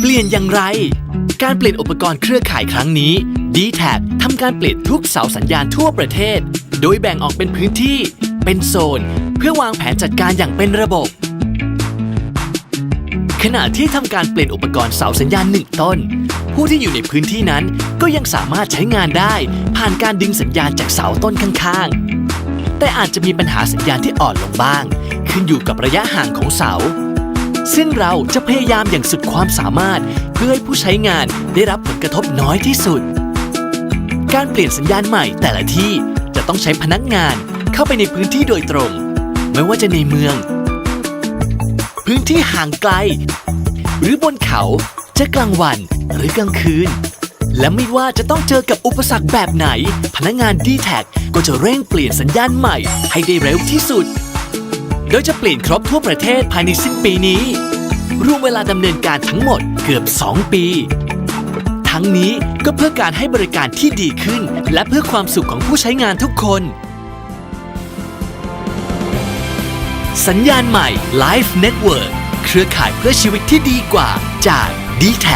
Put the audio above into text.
เปลี่ยนอย่างไร การเปลี่ยนอุปกรณ์เครือข่ายครั้งนี้ d t แททำการเปลี่ยนทุกเสาสัญญาณทั่วประเทศ โดยแบ่งออกเป็นพื้นที่ เป็นโซน เพื่อวางแผนจัดการอย่างเป็นระบบ ขณะที่ทำการเปลี่ยนอุปกรณ์เสาสัญญาณหนึ่งต้น ผู้ที่อยู่ในพื้นที่นั้นก็ยังสามารถใช้งานได้ ผ่านการดึงสัญญาณจากเสาต้นข้างๆ แต่อาจจะมีปัญหาสัญญาณที่อ่อนลงบ้าง ขึ้นอยู่กับระยะห่างของเสา ซึ่งเราจะพยายามอย่างสุดความสามารถ เพื่อให้ผู้ใช้งานได้รับผลกระทบน้อยที่สุด การเปลี่ยนสัญญาณใหม่แต่ละที่จะต้องใช้พนักงานเข้าไปในพื้นที่โดยตรง ไม่ว่าจะในเมือง พื้นที่ห่างไกล หรือบนเขาจะกลางวันหรือกลางคืน และไม่ว่าจะต้องเจอกับอุปสรรคแบบไหน พนักงาน d t แทก็จะเร่งเปลี่ยนสัญญาณใหม่ให้ได้เร็วที่สุด โดยจะเปลี่ยนครบทั่วประเทศภายในสิ้นปีนี้ รวมเวลาดำเนินการทั้งหมดเกือบ 2 ปี ทั้งนี้ก็เพื่อการให้บริการที่ดีขึ้น และเพื่อความสุขของผู้ใช้งานทุกคน สัญญาณใหม่ Life Network เครือข่ายเพื่อชีวิตที่ดีกว่าจาก d t แท